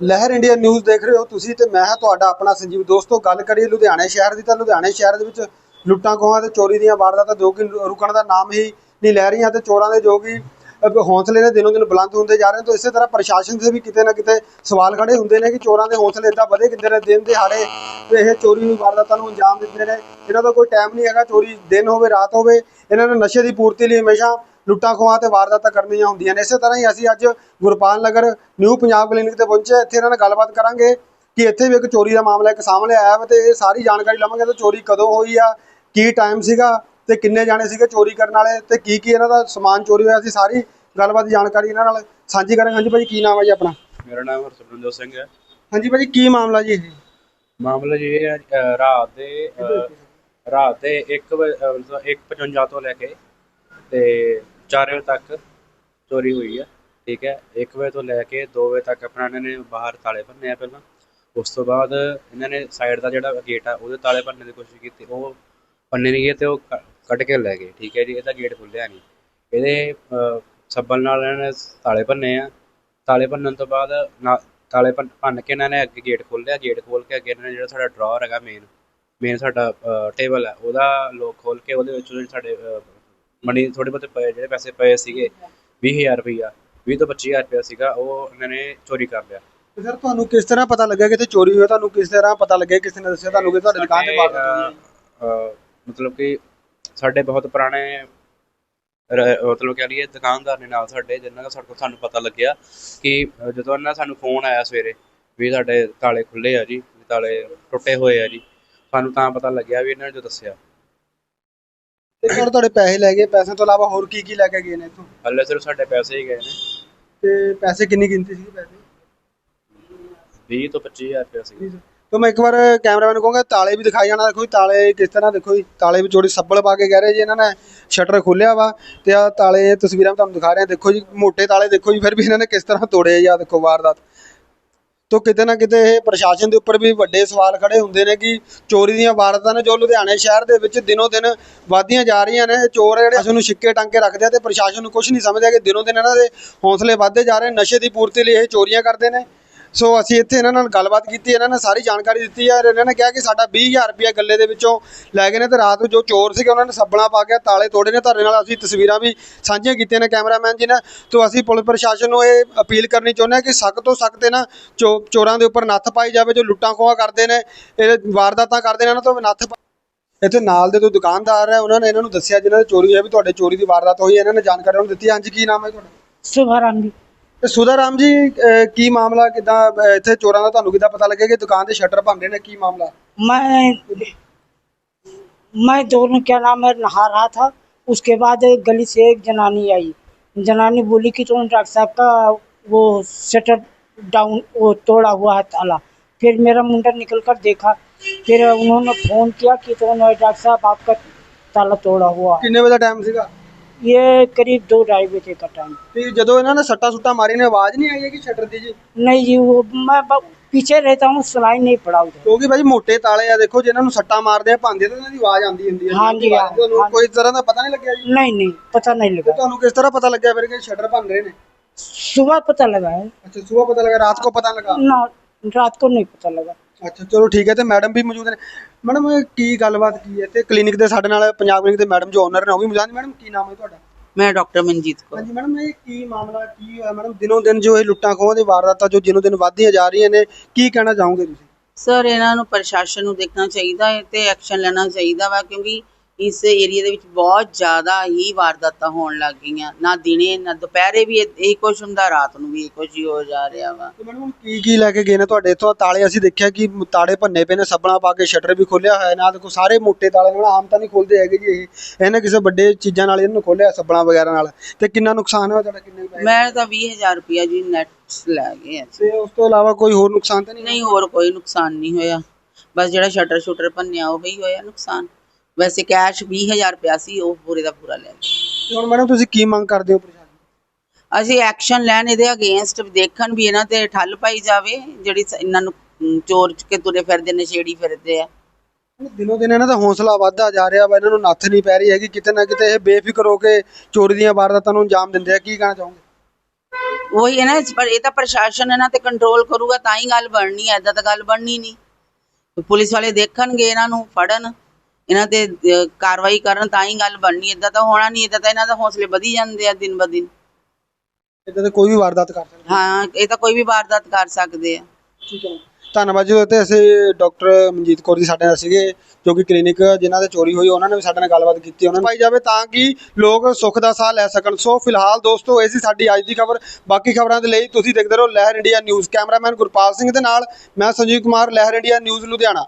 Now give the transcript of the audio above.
ਲਹਿਰ India news ਦੇਖ ਰਹੇ ਹੋ ਤੁਸੀਂ ਤੇ ਮੈਂ ਹਾਂ ਤੁਹਾਡਾ ਆਪਣਾ ਸੰਜੀਵ। ਦੋਸਤੋ, ਗੱਲ ਕਰੀਏ ਲੁਧਿਆਣੇ ਸ਼ਹਿਰ ਦੀ ਤਾਂ ਲੁਧਿਆਣੇ ਸ਼ਹਿਰ ਦੇ ਵਿੱਚ ਲੁੱਟਾਂ ਖੋਹਾਂ ਤੇ ਚੋਰੀ ਦੀਆਂ ਵਾਰਦਾਤਾਂ ਜੋ ਕਿ ਰੁਕਣ ਦਾ ਨਾਮ ਹੀ ਨਹੀਂ ਲੈ ਰਹੀਆਂ ਤੇ ਚੋਰਾਂ ਦੇ ਜੋ ਕਿ ਹੌਸਲੇ ਨੇ ਦਿਨੋਂ ਦਿਨ ਬੁਲੰਦ ਹੁੰਦੇ ਜਾ ਰਹੇ ਨੇ, ਤਾਂ ਇਸੇ ਤਰ੍ਹਾਂ ਪ੍ਰਸ਼ਾਸਨ ਦੇ ਵੀ ਕਿਤੇ ਨਾ ਕਿਤੇ ਸਵਾਲ ਖੜੇ ਹੁੰਦੇ ਨੇ ਕਿ ਚੋਰਾਂ ਦੇ ਹੌਸਲੇ ਇਦਾਂ ਵਧੇ ਕਿਤੇ ਨੇ, ਦਿਨ ਦਿਹਾੜੇ ਇਹ ਚੋਰੀ ਵਾਰਦਾਤਾਂ ਨੂੰ ਅੰਜਾਮ ਦਿੰਦੇ ਨੇ। ਇਹਨਾਂ ਦਾ ਕੋਈ ਟਾਈਮ ਨਹੀਂ ਹੈਗਾ, ਚੋਰੀ ਦਿਨ ਹੋਵੇ, ਰਾਤ ਹੋਵੇ, ਇਹਨਾਂ ਨੂੰ ਨਸ਼ੇ ਦੀ ਪੂਰਤੀ ਲਈ ਹਮੇਸ਼ਾ ਲੁੱਟਾਂ ਖੋਹਾਂ ਤੇ ਵਾਰਦਾਤਾਂ ਕਰਨੀਆਂ ਹੁੰਦੀਆਂ ਨੇ। ਇਸੇ ਤਰ੍ਹਾਂ ਹੀ ਅਸੀਂ ਅੱਜ ਗੁਰਪਾਲ ਨਗਰ, ਨਿਊ ਪੰਜਾਬ ਕਲੀਨਿਕ ਤੇ ਪਹੁੰਚੇ ਇੱਥੇ ਇਹਨਾਂ ਨਾਲ ਗੱਲਬਾਤ ਕਰਾਂਗੇ ਕਿ ਇੱਥੇ ਵੀ ਇੱਕ ਚੋਰੀ ਦਾ ਮਾਮਲਾ ਇੱਕ ਸਾਹਮਣੇ ਆਇਆ ਵਾ ਤੇ ਇਹ ਸਾਰੀ ਜਾਣਕਾਰੀ ਲਵਾਂਗੇ ਤੇ ਚੋਰੀ ਕਦੋਂ ਹੋਈ ਆ, ਕੀ ਟਾਈਮ ਸੀਗਾ ਤੇ ਕਿੰਨੇ ਜਾਣੇ ਸੀਗੇ ਚੋਰੀ ਕਰਨ ਵਾਲੇ ਤੇ ਕੀ ਕੀ ਇਹਨਾਂ ਦਾ ਸਮਾਨ ਚੋਰੀ ਹੋਇਆ ਸੀ ਸਾਰੀ ਗੱਲਬਾਤ ਜਾਣਕਾਰੀ ਇਹਨਾਂ ਨਾਲ ਸਾਂਝੀ ਕਰਾਂਗੇ। ਹਾਂਜੀ ਭਾਜੀ ਕੀ ਨਾਮ ਹੈ ਜੀ ਆਪਣਾ? ਮੇਰਾ ਨਾਮ ਹਰਸਿਮਰਨਜੋਤ ਸਿੰਘ ਹੈ। ਹਾਂਜੀ ਭਾਜੀ ਕੀ ਮਾਮਲਾ ਜੀ ਇਹ? ਮਾਮਲਾ ਜੀ ਇਹ ਹੈ ਰਾਤ ਦੇ ਰਾਤ ਦੇ 1 ਮਤਲਬ 1:55 ਤੋਂ ਲੈ ਕੇ ਤੇ 4 ਵਜੇ ਤੱਕ ਚੋਰੀ ਹੋਈ ਹੈ ਠੀਕ ਹੈ। 1 ਵਜੇ ਤੋਂ ਲੈ ਕੇ 2 ਵਜੇ ਤੱਕ ਆਪਣਾ ਇਹਨਾਂ ਨੇ ਬਾਹਰ ਤਾਲੇ ਭੰਨੇ ਆ ਪਹਿਲਾਂ। ਉਸ ਤੋਂ ਬਾਅਦ ਇਹਨਾਂ ਨੇ ਸਾਈਡ ਦਾ ਜਿਹੜਾ ਗੇਟ ਆ ਉਹਦੇ ਤਾਲੇ ਭੰਨਣ ਦੀ ਕੋਸ਼ਿਸ਼ ਕੀਤੀ। ਉਹ ਭੰਨੇ ਨਹੀਂ ਗਏ ਤੇ ਉਹ ਕੱਢ ਕੇ ਲੈ ਗਏ ਠੀਕ ਹੈ ਜੀ ਇਹਦਾ ਗੇਟ ਖੁੱਲਿਆ ਨਹੀਂ। ਇਹਦੇ ਸੱਬਲ ਨਾਲ ਇਹਨਾਂ ਨੇ ਤਾਲੇ ਭੰਨੇ ਆ। ਤਾਲੇ ਭੰਨਣ ਤੋਂ ਬਾਅਦ ਤਾਲੇ ਭੰਨ ਕੇ ਇਹਨਾਂ ਨੇ ਅੱਗੇ ਗੇਟ ਖੋਲ੍ਹਿਆ। ਗੇਟ ਖੋਲ ਕੇ ਅੱਗੇ ਇਹਨਾਂ ਨੇ ਜਿਹੜਾ ਸਾਡਾ ਡਰਾਅਰ ਹੈਗਾ ਮੇਨ ਮੇਨ ਸਾਡਾ ਟੇਬਲ ਹੈ ਉਹਦਾ ਲੋਕ ਖੋਲ ਕੇ ਉਹਦੇ ਵਿੱਚ ਜਿਹੜੇ ਸਾਡੇ ਮਨੀ ਥੋੜੇ ਬਹੁਤੇ ਪਏ ਜਿਹੜੇ ਪੈਸੇ ਪਏ ਸੀਗੇ 20000 ਰੁਪਈਆ 20 ਤੋਂ 25000 ਰੁਪਇਆ ਸੀਗਾ ਉਹ ਇਹਨਾਂ ਨੇ ਚੋਰੀ ਕਰ ਲਿਆ। ਤੇ ਸਰ ਤੁਹਾਨੂੰ ਕਿਸ ਤਰ੍ਹਾਂ ਪਤਾ ਲੱਗਿਆ ਕਿ ਇੱਥੇ ਚੋਰੀ ਹੋਈ ਹੈ? ਤੁਹਾਨੂੰ ਕਿਸ ਤਰ੍ਹਾਂ ਪਤਾ ਲੱਗਿਆ? ਕਿਸੇ ਨੇ ਦੱਸਿਆ ਤੁਹਾਨੂੰ ਕਿ ਤੁਹਾਡੀ ਦੁਕਾਨ ਤੇ ਅਹ, ਮਤਲਬ ਕਿ ਸਾਡੇ ਬਹੁਤ ਪੁਰਾਣੇ ਮਤਲਬ ਕਹਿ ਲਈਏ ਦੁਕਾਨਦਾਰ ਨੇ ਨਾਲ ਸਾਡੇ ਜਿਨ੍ਹਾਂ ਦਾ ਸਾਡੇ ਕੋਲ ਸਾਨੂੰ ਪਤਾ ਲੱਗਿਆ ਕਿ ਜਦੋਂ ਇਹਨਾਂ ਸਾਨੂੰ ਫੋਨ ਆਇਆ ਸਵੇਰੇ ਵੀ ਸਾਡੇ ਤਾਲੇ ਖੁੱਲੇ ਆ ਜੀ ਵੀ ਤਾਲੇ ਟੁੱਟੇ ਹੋਏ ਆ ਜੀ ਸਾਨੂੰ ਤਾਂ ਪਤਾ ਲੱਗਿਆ ਵੀ ਇਹਨਾਂ ਨੇ ਜੋ ਦੱਸਿਆ। ਤੇ ਸਰ ਤੁਹਾਡੇ ਪੈਸੇ ਲੈ ਗਏ। ਪੈਸੇ ਤੋਂ ਇਲਾਵਾ ਹੋਰ ਕੀ ਕੀ ਲੈ ਕੇ ਗਏ ਨੇ ਇੱਥੋਂ? ਹੱਲੇ ਸਿਰਫ ਸਾਡੇ ਪੈਸੇ ਹੀ ਗਏ ਨੇ। ਤੇ ਪੈਸੇ ਕਿੰਨੀ ਗਿਣਤੀ ਸੀ ਪੈਸੇ? 20 ਤੋਂ 25000 ਰੁਪਇਆ ਸੀ। ਤਾਂ ਮੈਂ ਇੱਕ ਵਾਰ ਕੈਮਰਾਮੈਨ ਨੂੰ ਕਹੂੰਗਾ, ਤਾਲੇ ਵੀ ਦਿਖਾਈ ਜਾਣਾ ਦੇਖੋ ਜੀ, ਤਾਲੇ ਕਿਸ ਤਰ੍ਹਾਂ ਦੇਖੋ ਜੀ, ਤਾਲੇ ਵੀ ਚੋਰੀ ਸੱਬਲ ਪਾ ਕੇ ਕਹਿ ਰਹੇ ਜੀ ਇਹਨਾਂ ਨੇ, ਸ਼ਟਰ ਖੋਲਿਆ ਵਾ ਤੇ ਆ ਤਾਲੇ ਤਸਵੀਰਾਂ ਤੁਹਾਨੂੰ ਦਿਖਾ ਰਹੇ ਹਾਂ ਦੇਖੋ ਜੀ, ਮੋਟੇ ਤਾਲੇ ਦੇਖੋ ਜੀ, ਫਿਰ ਵੀ ਇਹਨਾਂ ਨੇ ਕਿਸ ਤਰ੍ਹਾਂ ਤੋੜੇ ਆ ਦੇਖੋ ਵਾਰਦਾਤ। ਤੋਂ ਕਿਤੇ ਨਾ ਕਿਤੇ ਇਹ ਪ੍ਰਸ਼ਾਸਨ ਦੇ ਉੱਪਰ ਵੀ ਵੱਡੇ ਸਵਾਲ ਖੜੇ ਹੁੰਦੇ ਨੇ ਕਿ ਚੋਰੀ ਦੀਆਂ ਵਾਰਦਾਤਾਂ ਨੇ ਜੋ ਲੁਧਿਆਣੇ ਸ਼ਹਿਰ ਦੇ ਵਿੱਚ ਦਿਨੋਂ ਦਿਨ ਵਧਦੀਆਂ ਜਾ ਰਹੀਆਂ ਨੇ ਚੋਰ ਜਿਹੜੇ ਪ੍ਰਸ਼ਾਸਨ ਨੂੰ ਛਿੱਕੇ ਟੰਕੇ ਰੱਖਦੇ ਆ ਤੇ ਪ੍ਰਸ਼ਾਸਨ ਨੂੰ ਕੁਝ ਨਹੀਂ ਸਮਝਦਾ ਕਿ ਦਿਨੋਂ ਦਿਨ ਇਹਨਾਂ ਦੇ ਹੌਸਲੇ ਵੱਧਦੇ ਜਾ ਰਹੇ ਨਸ਼ੇ ਦੀ ਪੂਰਤੀ ਲਈ ਇਹ ਚੋਰੀਆਂ ਕਰਦੇ ਨੇ। ਸੋ ਅਸੀਂ ਇੱਥੇ ਇਹਨਾਂ ਨਾਲ ਗੱਲਬਾਤ ਕੀਤੀ, ਇਹਨਾਂ ਨੇ ਸਾਰੀ ਜਾਣਕਾਰੀ ਦਿੱਤੀ ਹੈ ਇਹਨਾਂ ਨੇ ਕਿਹਾ ਕਿ ਸਾਡਾ 20000 ਰੁਪਏ ਗੱਲੇ ਦੇ ਵਿੱਚੋਂ ਲੈ ਗਏ ਨੇ ਤੇ ਰਾਤ ਨੂੰ ਜੋ ਚੋਰ ਸੀਗੇ ਉਹਨਾਂ ਨੇ ਸੱਬਣਾ ਪਾ ਕੇ ਤਾਲੇ ਤੋੜੇ ਨੇ ਤੁਹਾਡੇ ਨਾਲ ਅਸੀਂ ਤਸਵੀਰਾਂ ਵੀ ਸਾਂਝੀਆਂ ਕੀਤੀਆਂ ਨੇ ਕੈਮਰਾਮੈਨ ਜੀ ਨੇ ਤੋਂ ਅਸੀਂ ਪੁਲਿਸ ਪ੍ਰਸ਼ਾਸਨ ਨੂੰ ਇਹ ਅਪੀਲ ਕਰਨੀ ਚਾਹੁੰਦੇ ਹਾਂ ਕਿ ਸਖਤ ਤੋਂ ਸਖਤ ਇਹਨਾਂ ਚੋਰਾਂ ਦੇ ਉੱਪਰ ਨੱਥ ਪਾਈ ਜਾਵੇ, ਜੋ ਲੁੱਟਾਂ ਖੋਹਾਂ ਕਰਦੇ ਨੇ, ਇਹ ਵਾਰਦਾਤਾਂ ਕਰਦੇ ਨੇ, ਇਹਨਾਂ ਤੋਂ ਨੱਥ ਇੱਥੇ ਨਾਲ ਦੇ ਤੋਂ ਦੁਕਾਨਦਾਰ ਹੈ, ਉਹਨਾਂ ਨੇ ਇਹਨਾਂ ਨੂੰ ਦੱਸਿਆ, ਜਿਨ੍ਹਾਂ ਦੀ ਚੋਰੀ ਹੋਈ ਵੀ ਤੁਹਾਡੇ ਚੋਰੀ ਦੀ ਵਾਰਦਾਤ ਹੋਈ ਹੈ, ਇਹਨਾਂ ਨੇ ਜਾਣਕਾਰੀ ਉਹਨਾਂ ਨੂੰ ਦਿੱਤੀ ਹਾਂਜੀ, ਕੀ ਨਾਮ ਹੈ ਤੁਹਾਡਾ? ਸੁਭਾਰਾਮ ਤੇ ਸੁਧਾ ਰਾਮ ਜੀ ਅਹ ਕੀ ਮਾਮਲਾ ਕਿਦਾਂ ਇੱਥੇ ਚੋਰਾਂ ਦਾ ਤੁਹਾਨੂੰ ਕਿਦਾਂ ਪਤਾ ਲੱਗਿਆ ਕਿ ਦੁਕਾਨ ਦੇ ਸ਼ਟਰ ਭੰਦੇ ਨੇ ਕੀ ਮਾਮਲਾ मैं मैं दोनों क्या नाम है नहा रहा था उसके बाद गली से एक जनानी आई जनानी बोली कि तुम डॉक्टर साहब का वो शटर डाउन वो तोड़ा हुआ है ताला फिर मेरा मुंडा निकल कर देखा फिर उन्होंने फ़ोन किया कि तुम डॉक्टर साहब आपका ताला तोड़ा हुआ है ਕਿੰਨੇ ਵਜੇ ਦਾ ਟਾਈਮ ਸੀਗਾ ये करीब दो ढाई बजे का टाइम ਤੇ ਜਦੋਂ ਇਹਨਾਂ ਨੇ ਸੱਟਾ ਸੁੱਟਾ ਮਾਰੀ ਨੇ ਆਵਾਜ਼ ਨਹੀਂ ਆਈ ਹੈ ਕਿ ਸ਼ਟਰ नहीं जी वो मैं पीछे रहता हूँ सुनाई नहीं पड़ा उधर ਕਿਉਂਕਿ ਭਾਈ ਮੋਟੇ ਤਾਲੇ ਆ ਦੇਖੋ ਜੇ ਇਹਨਾਂ ਨੂੰ ਸੱਟਾ ਮਾਰਦੇ ਆ ਭਾਂਦੇ ਤਾਂ ਇਹਨਾਂ ਦੀ ਆਵਾਜ਼ ਆਉਂਦੀ ਹੁੰਦੀ ਹੈ ਹਾਂਜੀ, ਹਾਂ। ਤੁਹਾਨੂੰ ਕੋਈ ਤਰ੍ਹਾਂ ਦਾ ਪਤਾ ਨਹੀਂ ਲੱਗਿਆ ਜੀ? नहीं नहीं ਪਤਾ नहीं ਤੇ लगा ਤੁਹਾਨੂੰ ਕਿਸ ਤਰ੍ਹਾਂ ਪਤਾ ਲੱਗਿਆ ਫਿਰ ਕਿ ਸ਼ਟਰ ਭੰਨ ਰਹੇ ਨੇ? सुबह पता लगा है ਅੱਛਾ ਸਵੇਰ ਪਤਾ ਲੱਗਾ ਰਾਤ ਕੋ ਪਤਾ ਲੱਗਾ? ना रात को नहीं पता लगा ਅੱਛਾ ਚਲੋ ਠੀਕ ਹੈ ਤੇ ਮੈਡਮ ਵੀ ਮੌਜੂਦ ਨੇ। ਮੈਡਮ ਕੀ ਗੱਲਬਾਤ ਕੀ ਹੈ? ਤੇ ਕਲੀਨਿਕ ਦੇ ਸਾਡੇ ਨਾਲ ਪੰਜਾਬ ਕਲੀਨਿਕ ਦੇ ਮੈਡਮ ਜੋ ਓਨਰ ਨੇ ਉਹ ਵੀ ਮੌਜੂਦ ਨੇ। ਮੈਡਮ ਕੀ ਨਾਮ ਹੈ ਤੁਹਾਡਾ? ਮੈਂ ਡਾਕਟਰ ਮਨਜੀਤ ਕੌਰ। ਹਾਂਜੀ ਮੈਡਮ ਇਹ ਕੀ ਮਾਮਲਾ ਕੀ ਹੋਇਆ? ਮੈਡਮ ਦਿਨੋਂ ਦਿਨ ਜੋ ਇਹ ਲੁੱਟਾਂ ਖੋਹਾਂ ਦੀ ਵਾਰਦਾਤਾਂ ਜੋ ਦਿਨੋਂ ਦਿਨ ਵੱਧਦੀਆਂ ਜਾ ਰਹੀਆਂ ਨੇ ਕੀ ਕਹਿਣਾ ਚਾਹੋਗੇ ਤੁਸੀਂ? ਸਰ ਇਹਨਾਂ ਨੂੰ ਪ੍ਰਸ਼ਾਸਨ ਨੂੰ ਦੇਖਣਾ ਚਾਹੀਦਾ ਹੈ ਤੇ ਐਕਸ਼ਨ ਲੈਣਾ ਚਾਹੀਦਾ ਵਾ ਕਿਉਂਕਿ ਇਸ ਏਰੀਆ ਦੇ ਵਿੱਚ ਬਹੁਤ ਜ਼ਿਆਦਾ ਹੀ ਵਾਰਦਾਤਾਂ ਹੋਣ ਲੱਗ ਗਈਆਂ। ਨਾ ਦਿਨੇ ਨਾ ਦੁਪਹਿਰੇ ਵੀ ਇਹ- ਇਹੀ ਕੁਛ ਹੁੰਦਾ ਰਾਤ ਨੂੰ ਵੀ ਇਹੀ ਕੁਛ ਹੀ ਹੋ ਜਾ ਰਿਹਾ ਵਾ। ਤੇ ਮੈਡਮ ਹੁਣ ਕੀ ਕੀ ਲੈ ਕੇ ਗਏ ਨੇ ਤੁਹਾਡੇ? ਇੱਥੋਂ ਤਾਲੇ ਅਸੀਂ ਦੇਖਿਆ ਕਿ ਤਾੜੇ ਭੰਨੇ ਪਏ ਨੇ ਸੱਬਲਾਂ ਪਾ ਕੇ ਸ਼ਟਰ ਵੀ ਖੋਲਿਆ ਹੋਇਆ ਨਾਲ ਦੇਖੋ ਸਾਰੇ ਮੋٹے ਤਾਲੇ ਨਾਲ ਆਮ ਤਾਂ ਨਹੀਂ ਖੋਲਦੇ ਹੈਗੇ ਜੀ ਇਹ। ਇਹਨੇ ਕਿਸੇ ਵੱਡੇ ਚੀਜ਼ਾਂ ਨਾਲ ਇਹਨੂੰ ਖੋਲਿਆ ਸੱਬਲਾਂ ਵਗੈਰਾ ਨਾਲ। ਤੇ ਕਿੰਨਾ ਨੁਕਸਾਨ ਹੋਇਆ ਤੁਹਾਡਾ ਕਿੰਨੇ ਪੈਸੇ? ਮੈਂ ਤਾਂ 20000 ਰੁਪਇਆ ਜੀ ਨੈਟ ਲੈ ਗਏ ਆ ਤੇ ਉਸ ਤੋਂ ਇਲਾਵਾ ਕੋਈ ਹੋਰ ਨੁਕਸਾਨ ਤਾਂ ਨਹੀਂ ਨਹੀਂ ਹੋਰ ਕੋਈ ਨੁਕਸਾਨ ਨਹੀਂ ਹੋਇਆ। ਬਸ ਜਿਹੜਾ ਸ਼ਟਰ ਸ਼ੂਟਰ ਭੰਨਿਆ ਉਹ ਹੀ ਹੋਇਆ ਨੁਕਸਾਨ। ਵੈਸੇ ਕੈਸ਼ 20000 ਰੁਪਇਆ ਸੀ ਉਹ ਪੂਰੇ ਦਾ ਪੂਰਾ ਲੈ ਗਏ ਤੇ ਹੁਣ ਮੈਡਮ ਤੁਸੀਂ ਕੀ ਮੰਗ ਕਰਦੇ ਹੋ ਪ੍ਰਸ਼ਾਸਨ ਅਸੀਂ ਐਕਸ਼ਨ ਲੈਣ ਇਹਦੇ ਅਗੇਂਸਟ ਦੇਖਣ ਵੀ ਇਹਨਾਂ ਤੇ ਠੱਲ ਪਾਈ ਜਾਵੇ ਜਿਹੜੀ ਸ- ਇਹਨਾਂ ਨੂੰ ਅਮ, ਚੋਰ ਕੇ ਤੁਰੇ ਫਿਰਦੇ ਨਸ਼ੇੜੀ ਫਿਰਦੇ ਆ। ਦਿਨੋਂ ਦਿਨ ਇਹਨਾਂ ਦਾ ਹੌਸਲਾ ਵੱਧਦਾ ਜਾ ਰਿਹਾ ਵਾ ਇਹਨਾਂ ਨੂੰ ਨੱਥ ਨਹੀਂ ਪੈ ਰਹੀ ਹੈਗੀ ਕਿਤੇ ਨਾ ਕਿਤੇ ਇਹ ਬੇਫਿਕਰ ਹੋ ਕੇ ਚੋਰੀ ਦੀਆਂ ਵਾਰਦਾਤਾਂ ਨੂੰ ਅੰਜਾਮ ਦਿੰਦੇ ਆ ਕੀ ਕਹਿਣਾ ਚਾਹੋਗੇ? ਉਹੀ ਹੈ ਨਾ ਇਸ ਪਰ ਇਹ ਤਾਂ ਪ੍ਰਸ਼ਾਸਨ ਇਹਨਾਂ ਤੇ ਕੰਟਰੋਲ ਕਰੂਗਾ ਤਾਂ ਹੀ ਗੱਲ ਬਣਨੀ ਐਦਾਂ ਤਾਂ ਗੱਲ ਬਣਨੀ ਨਹੀਂ। ਪੁਲਿਸ ਵਾਲੇ ਦੇਖਣਗੇ ਇਹਨਾਂ ਨੂੰ ਫੜਨ। ਇਹਨਾਂ ਤੇ ਅਹ, ਕਾਰਵਾਈ ਕਰਨ ਤਾਂ ਹੀ ਗੱਲ ਬਣਨੀ ਏਦਾਂ ਤਾਂ ਹੋਣਾ ਨਹੀਂ ਏਦਾਂ ਤਾਂ ਇਹਨਾਂ ਦਾ ਹੌਸਲੇ ਵਧੀ ਜਾਂਦੇ ਆ ਦਿਨ ਬ ਦਿਨ। ਇਦਾਂ ਤੇ ਕੋਈ ਵੀ ਵਾਰਦਾਤ ਕਰ ਸਕਦਾ। ਹਾਂ ਇਹ ਤਾਂ ਕੋਈ ਵੀ ਵਾਰਦਾਤ ਕਰ ਸਕਦੇ ਆ। ਠੀਕ ਹੈ। ਧੰਨਵਾਦ ਜੀ ਤੇ ਅਸੀਂ ਡਾਕਟਰ ਮਨਜੀਤ ਕੌਰ ਜੀ ਸਾਡੇ ਨਾਲ ਸੀਗੇ ਜੋ ਕਿ ਕਲੀਨਿਕ ਜਿਨ੍ਹਾਂ ਦੇ ਚੋਰੀ ਹੋਈ ਉਹਨਾਂ ਨੇ ਵੀ ਸਾਡੇ ਨਾਲ ਗੱਲਬਾਤ ਕੀਤੀ ਉਹਨਾਂ ਨੂੰ ਪਾਈ ਜਾਵੇ ਤਾਂ ਕਿ ਲੋਕ ਸੁੱਖ ਦਾ ਸਾਹ ਲੈ ਸਕਣ। ਸੋ ਫਿਲਹਾਲ ਦੋਸਤੋ ਇਹ ਸੀ ਸਾਡੀ ਅੱਜ ਦੀ ਖਬਰ। ਬਾਕੀ ਖਬਰਾਂ ਦੇ ਲਈ ਤੁਸੀਂ ਦੇਖਦੇ ਰਹੋ Lehar India news. Cameraman Gurpal Singh ਦੇ ਨਾਲ ਮੈਂ ਸੰਜੀਵ ਕੁਮਾਰ ਲਹਿਰ ਇੰਡੀਆ ਨਿਊਜ਼ ਲੁਧਿਆਣਾ।